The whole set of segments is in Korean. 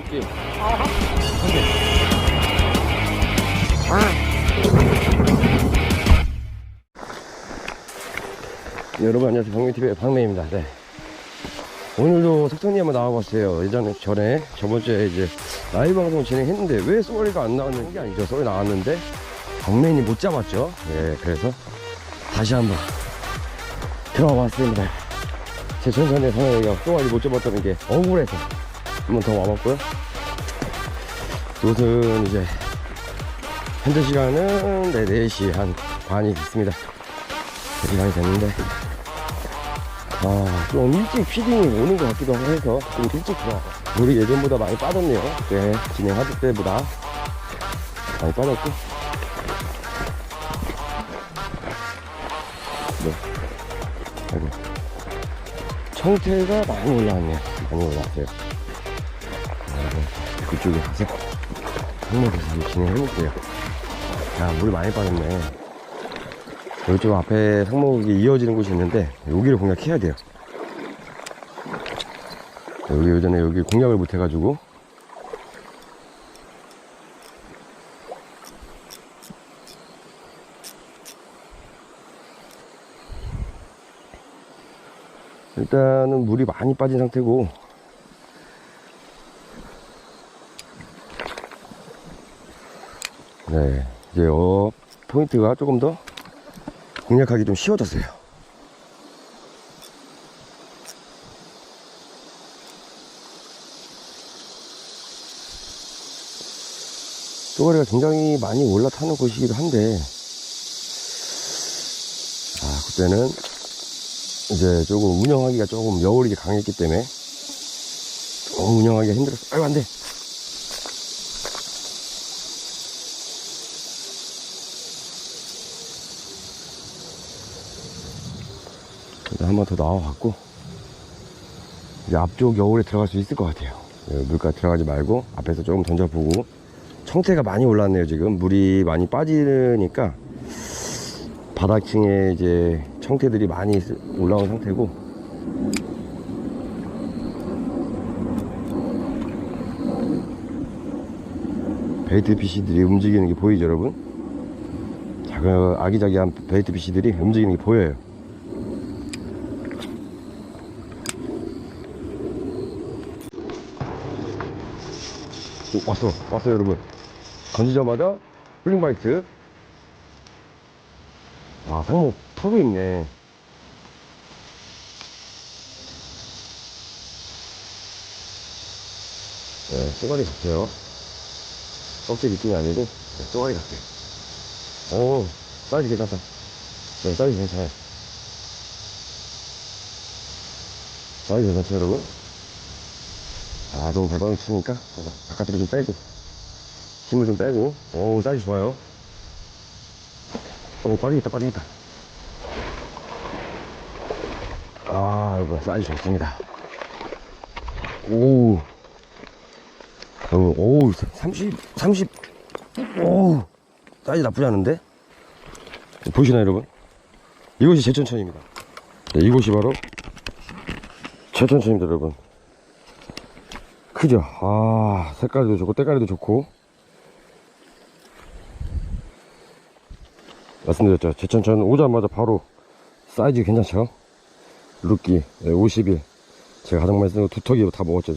토끼. 네, 여러분 안녕하세요. 박매TV의 박매입니다. 네. 오늘도 석천이 한번 나와봤어요. 예전에 전에 저번 주에 이제 라이브 방송 진행했는데 왜 쏘리가 안 나왔는 게 아니죠? 쏘리 나왔는데 박매인이 못 잡았죠? 예 그래서 다시 한번 들어와 봤습니다. 제 전선의 상황이가 쏘리 못 잡았다는 게 억울해서 한 번 더 와봤고요 이것은 이제 현재 시간은 네, 4시 한 반이 됐습니다 시간이 됐는데 아, 좀 일찍 피딩이 오는 것 같기도 해서 좀 일찍 들어와. 물이 예전보다 많이 빠졌네요. 네, 진행하실 때보다 많이 빠졌고. 네. 아이고. 청태가 많이 올라왔네요. 많이 올라왔어요. 아, 그쪽에 가서 항목에서 한번 진행해 볼게요. 야, 물이 많이 빠졌네. 이쪽 앞에 상목이 이어지는 곳이 있는데 여기를 공략해야 돼요 여기 예전에 여기 공략을 못 해가지고 일단은 물이 많이 빠진 상태고 네 이제 어 포인트가 조금 더 공략하기 좀 쉬워졌어요. 쪼가리가 굉장히 많이 올라타는 곳이기도 한데, 아, 그때는 이제 조금 운영하기가 조금 여울이 강했기 때문에, 조금 운영하기가 힘들었어. 아이고, 안 돼. 한 번 더 나와갖고 이제 앞쪽 여울에 들어갈 수 있을 것 같아요. 예, 물가 들어가지 말고 앞에서 조금 던져보고. 청태가 많이 올랐네요 지금. 물이 많이 빠지니까 바닥층에 이제 청태들이 많이 올라온 상태고. 베이트 피시들이 움직이는 게 보이죠 여러분? 작은 아기자기한 베이트 피시들이 움직이는 게 보여요 오, 왔어. 왔어 여러분. 던지자마자 훌링바이트. 아 상목 턱이 있네. 네 쏘가리 같아요. 껍질 느낌이 아니고 네, 쏘가리 같아요 오 사이즈 괜찮다. 네 사이즈 괜찮아요. 사이즈 괜찮죠 여러분 아 너무 배방이 치니까? 바깥으로 좀 빼고. 힘을 좀 빼고. 오 사이즈 좋아요. 오 빠지겠다 빠지겠다. 아 여러분 사이즈 좋습니다. 오 여러분 오 30, 30 오 사이즈 나쁘지 않은데? 보시나요 여러분? 이것이 제천천입니다. 네, 이곳이 바로 제천천입니다 여러분 크죠? 아, 색깔도 좋고, 때깔도 좋고. 말씀드렸죠. 제천천 오자마자 바로 사이즈 괜찮죠? 루끼, 51. 제가 가장 많이 쓰는 거 두턱이 다 먹었죠.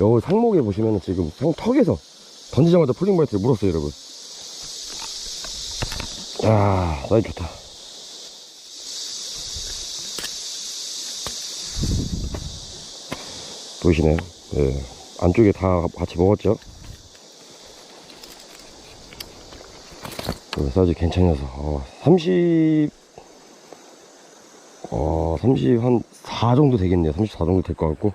여기 상목에 보시면 지금 상턱에서 던지자마자 폴링바이트를 물었어요, 여러분. 아, 사이즈 좋다. 보이시나요? 예. 안쪽에 다 같이 먹었죠. 그 사이즈 괜찮아서 어, 30 어, 30한 4 정도 되겠네요. 34 정도 될 것 같고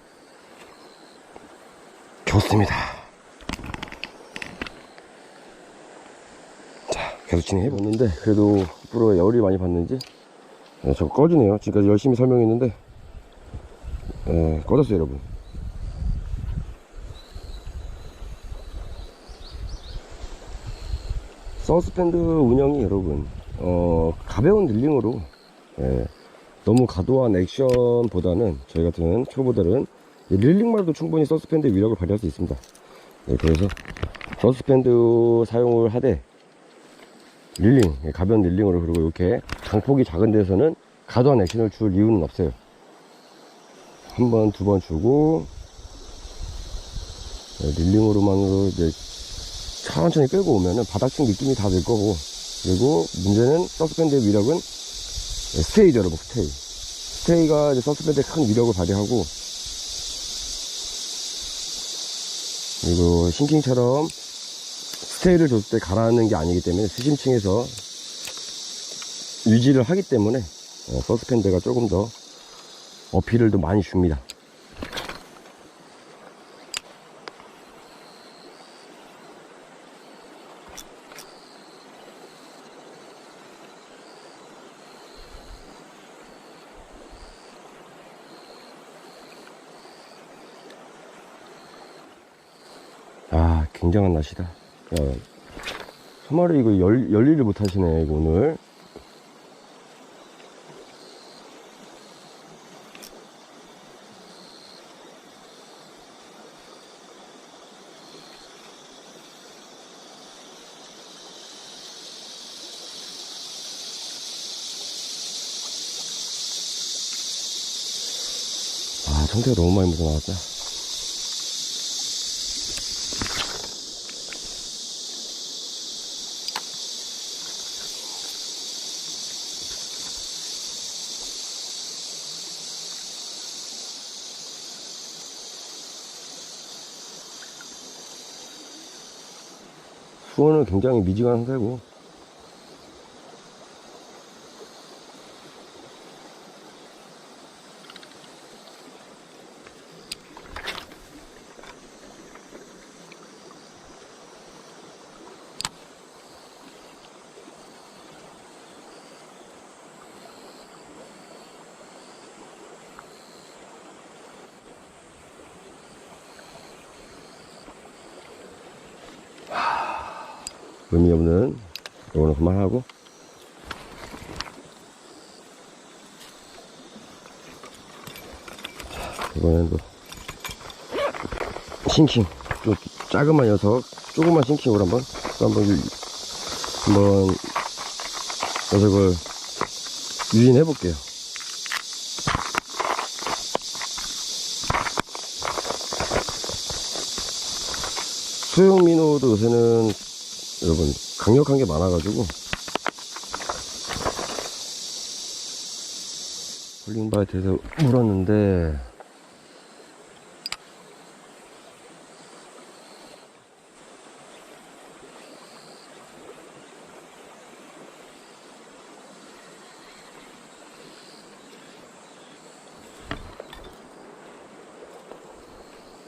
좋습니다. 자, 계속 진행해 봤는데 그래도 프로에 열이 많이 받는지 네, 저거 꺼지네요. 지금까지 열심히 설명했는데 네, 꺼졌어요, 여러분. 서스펜드 운영이 여러분 어, 가벼운 릴링으로 예, 너무 과도한 액션보다는 저희 같은 초보들은 이 릴링만으로도 충분히 서스펜드 위력을 발휘할 수 있습니다 네, 그래서 서스펜드 사용을 하되 릴링, 예, 가벼운 릴링으로 그리고 이렇게 강폭이 작은 데서는 과도한 액션을 줄 이유는 없어요. 한 번, 두 번 주고 네, 릴링으로만으로 이제 천천히 끌고 오면은 바닥층 느낌이 다들 거고. 그리고 문제는 서스펜드의 위력은 네, 스테이죠 여러분 스테이. 스테이가 이제 서스펜드의 큰 위력을 발휘하고 그리고 싱킹처럼 스테이를 줬을 때 가라앉는 게 아니기 때문에 수심층에서 유지를 하기 때문에 어, 서스펜드가 조금 더 어필을 더 많이 줍니다 아 굉장한 날씨다. 야, 소마리 이거 열, 열일을 못 하시네 이거 오늘. 아 청태가 너무 많이 묻어나왔다 수온은 굉장히 미지근한 상태고 의미 없는 이거는 그만하고. 자, 이번엔 또 싱킹 좀 작은만 녀석 조그만 싱킹으로 한번 또 한번 유- 한번 녀석을 유인해 볼게요. 소형 민호도 요새는 여러분 강력한 게 많아가지고. 홀링바이트에서 물었는데.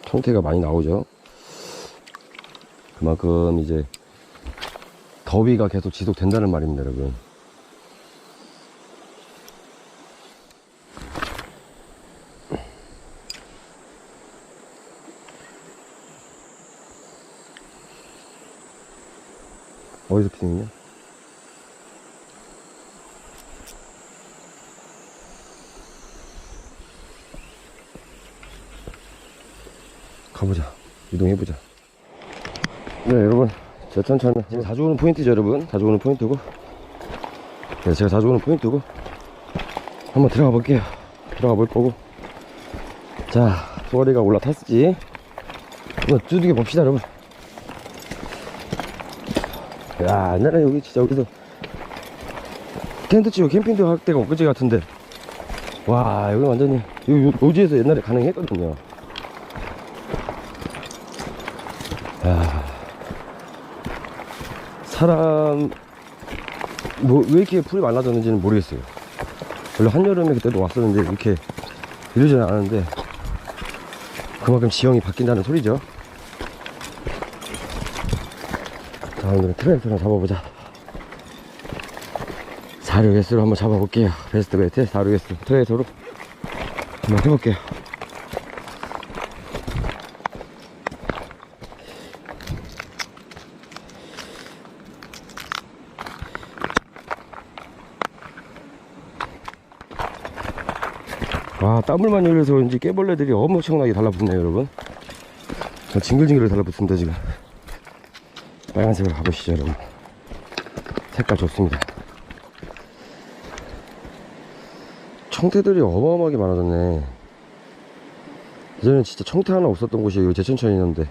형태가 많이 나오죠. 그만큼 이제 더위가 계속 지속된다는 말입니다, 여러분. 어디서 피딩이냐? 가보자. 이동해보자. 네, 여러분. 제 천천히. 제가 자주 오는 포인트죠, 여러분. 자주 오는 포인트고. 네, 제가 자주 오는 포인트고. 한번 들어가 볼게요. 들어가 볼 거고. 자, 소리가 올라탔을지. 한번 두들겨 봅시다, 여러분. 야, 옛날에 여기 진짜 여기서 텐트 치고 캠핑도 할 때가 엊그제 같은데. 와, 여기 완전히, 요, 요, 요지에서 옛날에 가능했거든요. 사람 뭐 왜 이렇게 풀이 많아졌는지는 모르겠어요. 원래 한여름에 그때도 왔었는데 이렇게 이러지는 않았는데 그만큼 지형이 바뀐다는 소리죠. 자 오늘은 트레이서를 잡아보자. 사료 개수로 한번 잡아볼게요. 베스트 베이트 사료 개수 트레이서로 한번 해볼게요. 와 땀을 많이 흘려서 그런지 깨벌레들이 엄청나게 달라붙네요 여러분. 자, 징글징글 달라붙습니다 지금. 빨간색으로 가보시죠 여러분. 색깔 좋습니다. 청태들이 어마어마하게 많아졌네. 예전에 진짜 청태 하나 없었던 곳이 여기 제천천이었는데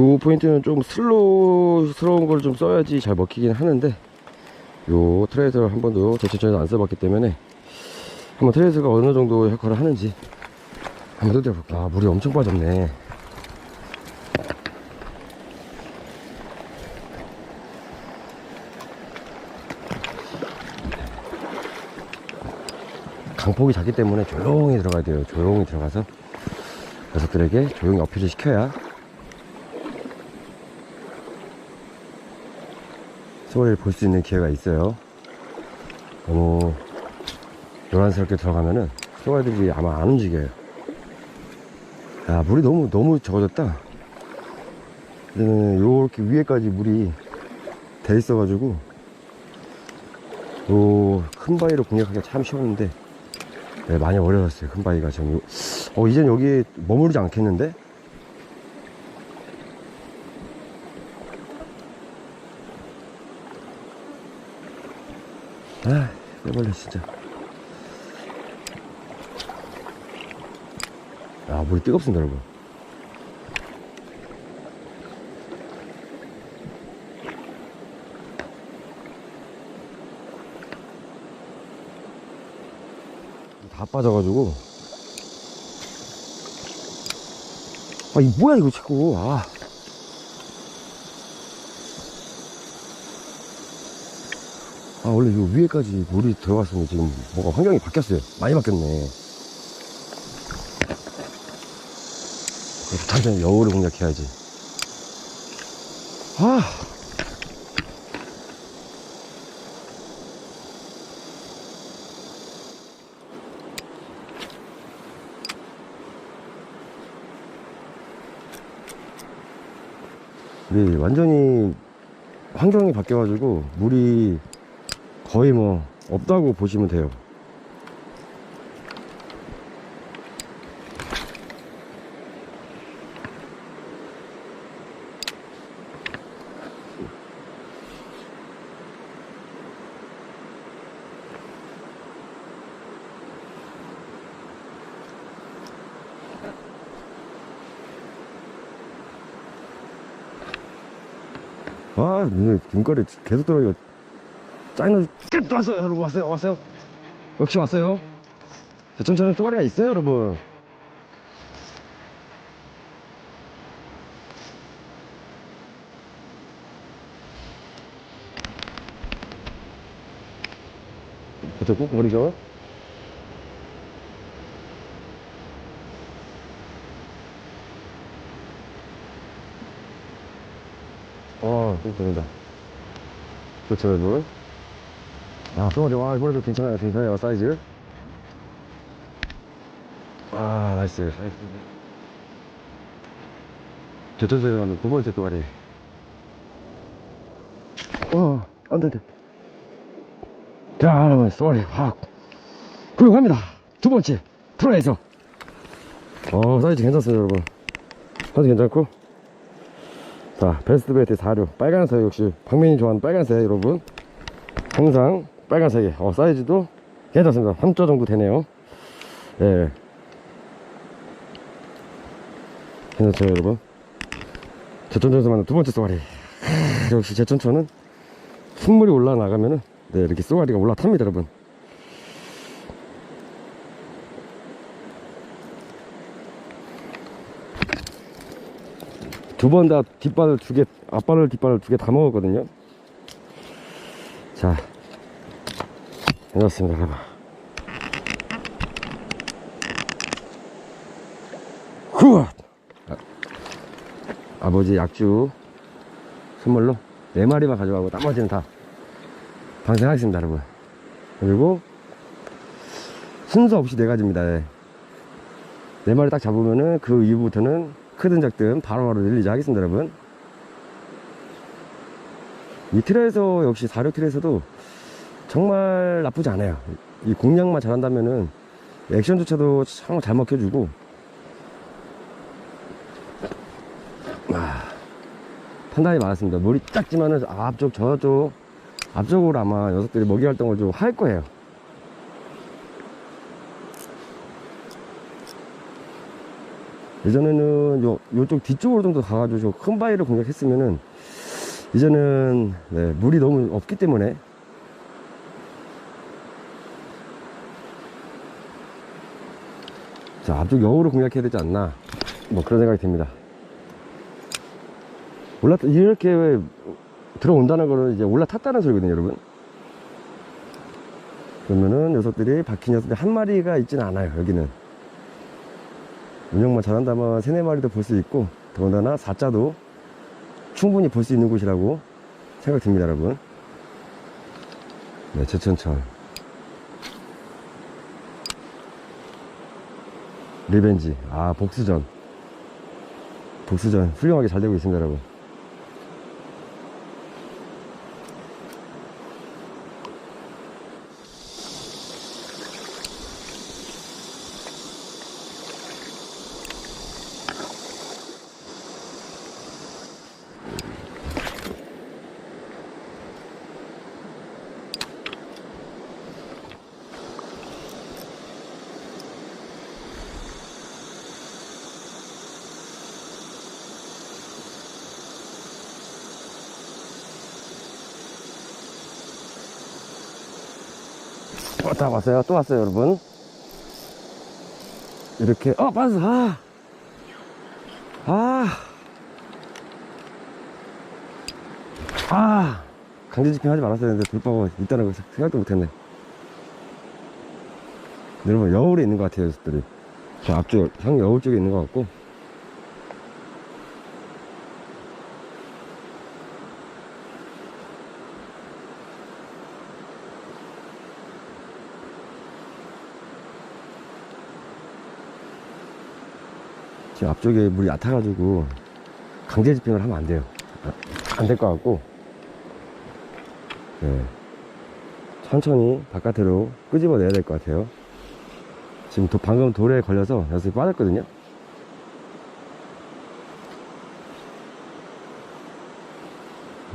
요 포인트는 좀 슬로우스러운 걸 좀 써야지 잘 먹히긴 하는데 요 트레이서를 한 번도 제천천에서 안 써봤기 때문에 한번 트레이서가 어느 정도 역할을 하는지 한번 뜯어볼게요. 아 물이 엄청 빠졌네. 강폭이 작기 때문에 조용히 들어가야 돼요. 조용히 들어가서 녀석들에게 조용히 어필을 시켜야 소리를 볼 수 있는 기회가 있어요. 너무 요란스럽게 들어가면은 소갈들이 아마 안 움직여요. 야 물이 너무 너무 적어졌다. 이제는 요렇게 위에까지 물이 돼 있어 가지고 요 큰 바위로 공략하기가 참 쉬웠는데 네, 많이 어려웠어요. 큰 바위가 요- 어 이젠 여기에 머무르지 않겠는데 아 빼벌레 진짜. 아 물이 뜨겁습니다 여러분. 다 빠져가지고. 아 이 뭐야 이거 자꾸. 아 아 원래 요 위에까지 물이 들어갔으면 지금 뭔가 환경이 바뀌었어요. 많이 바뀌었네. 단순히 여우를 공략해야지. 아. 네, 완전히 환경이 바뀌어가지고 물이 거의 뭐 없다고 보시면 돼요. 아, 눈에 눈깔이 계속 들어요. 짜증나. 또 왔어요, 여러분. 왔어요, 왔어요. 역시 왔어요. 대천천에 쏘가리가 있어요, 여러분. 어떻게 꼭 머리죠? 어, 또 됩니다. 그렇죠, 여러분. 아, 쏘가리, 와, 이번에도 괜찮아요, 괜찮아요, 사이즈. 아, 나이스. 나이스. 제천에서 가는 두 번째 쏘가리. 어, 안 돼, 안 돼. 자, 여러분, 쏘가리, 확. 훌륭합니다. 두 번째, 트라이서. 어, 사이즈 괜찮습니다, 여러분. 사이즈 괜찮고. 자, 베스트 베이트 4류. 빨간색 역시 박민이 좋아하는 빨간색 여러분. 항상 빨간색이. 어, 사이즈도 괜찮습니다. 3조 정도 되네요. 예. 괜찮죠, 여러분? 제천천에서 만든 두 번째 쏘가리. 하, 역시 제천천은 순물이 올라나가면은 네, 이렇게 쏘가리가 올라탑니다, 여러분. 두 번 다 뒷발을 두 개, 앞발을 뒷발을 두개 다 먹었거든요. 자, 해놨습니다, 여러분. 후! 아, 아버지 약주 선물로 네 마리만 가져가고 나머지는 다 방생하겠습니다, 여러분. 그리고 순서 없이 네 가지입니다. 네. 네 마리 딱 잡으면은 그 이후부터는 크든 작든 바로바로 늘리자 하겠습니다 여러분 이 틀에서 역시 사료 틀에서도 정말 나쁘지 않아요 이 공략만 잘한다면은 액션조차도 참잘 먹혀주고 아, 판단이 많았습니다. 물이 작지만은 앞쪽 저쪽 앞쪽으로 아마 녀석들이 먹이 활동을 좀 할 거예요. 예전에는 요, 요쪽 뒤쪽으로 좀더 가가지고 큰 바위를 공략했으면은 이제는 네, 물이 너무 없기 때문에 자 앞쪽 여우를 공략해야 되지 않나? 뭐 그런 생각이 듭니다. 올라타 이렇게 들어온다는 거는 이제 올라탔다는 소리거든요 여러분. 그러면은 녀석들이 박힌 녀석들이 한 마리가 있지는 않아요 여기는. 운영만 잘한다면 세네 마리도 볼 수 있고 더군다나 사자도 충분히 볼 수 있는 곳이라고 생각 듭니다 여러분. 네 제천천 리벤지. 아 복수전. 복수전. 훌륭하게 잘 되고 있습니다 여러분 왔다 왔어요 또 왔어요 여러분 이렇게 어 빠졌어 아 아. 아. 강제 집행 하지 말았어야 했는데 돌파가 있다는 거 생각도 못했네. 여러분, 여울에 있는 것 같아요, 녀석들이. 저 앞쪽, 형 여울 쪽에 있는 것 같고. 지금 앞쪽에 물이 얕아가지고 강제 집행을 하면 안 돼요. 안 될 것 같고. 네. 천천히 바깥으로 끄집어 내야 될 것 같아요. 지금 도- 방금 돌에 걸려서 녀석이 빠졌거든요.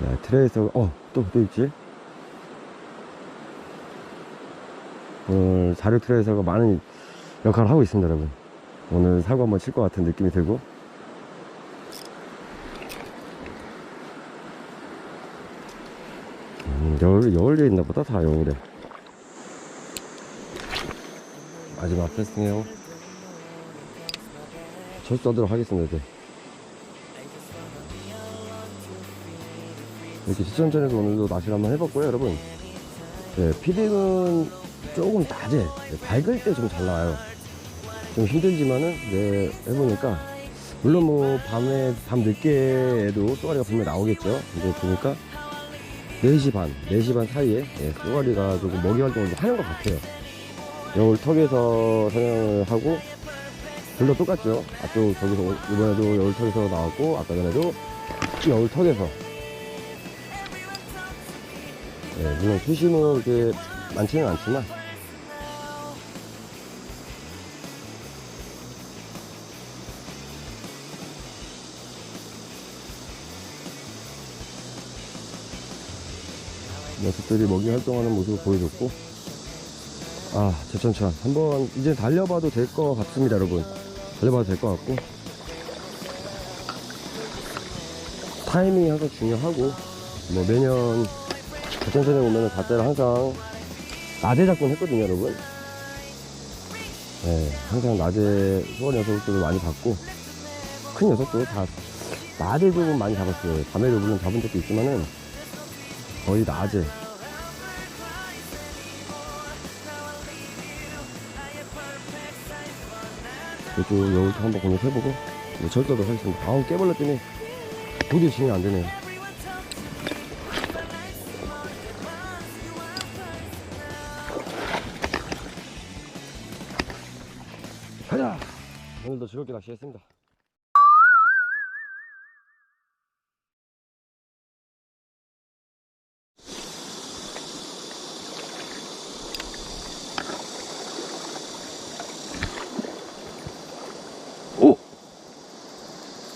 네, 트레이서, 어, 또, 또 있지? 오늘 자료 트레이서가 많은 역할을 하고 있습니다, 여러분. 오늘 사고 한번 칠 것 같은 느낌이 들고. 음, 여울, 여울에 있나 보다, 다 여울에. 마지막. 첫 써도록 하겠습니다, 이제. 이렇게 시청전에서 오늘도 낚시를 한번 해봤고요, 여러분. 네, 피딩은 조금 낮에, 네, 밝을 때 좀 잘 나와요. 좀 힘들지만은, 네, 해보니까. 물론 뭐, 밤에, 밤 늦게에도 쏘가리가 분명히 나오겠죠. 근데 보니까, 4시 반, 4시 반 사이에, 예, 쏘가리가 조금 먹이 활동을 좀 하는 것 같아요. 여울 턱에서 사냥을 하고, 별로 똑같죠. 앞쪽 저기서, 오- 이번에도 여울 턱에서 나왔고, 아까 전에도 여울 턱에서. 예, 물론 수심은 이렇게 많지는 않지만, 녀석들이 먹이 활동하는 모습을 보여줬고. 아 제천천. 한번 이제 달려봐도 될 것 같습니다 여러분. 달려봐도 될 것 같고. 타이밍이 항상 중요하고 뭐 매년 제천천에 오면은 닷대를 항상 낮에 잡곤 했거든요 여러분. 네, 항상 낮에 수원 녀석들도 많이 봤고 큰 녀석도 다 낮에 조금 많이 잡았어요. 밤에도 물론 잡은 적도 있지만은 거의 낮에. 이쪽 여울도 한번 공략해보고 뭐 절도도 하겠습니다 아우 때문에 도저히 진행이 안 되네요. 가자! 오늘도 즐겁게 낚시했습니다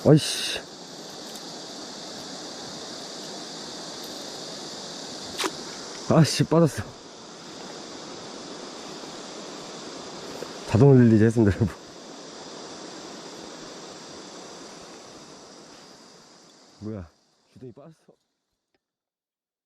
아이씨. 아씨, 빠졌어. 자동 릴리즈 했습니다, 여러분. 뭐야, 주둥이 빠졌어.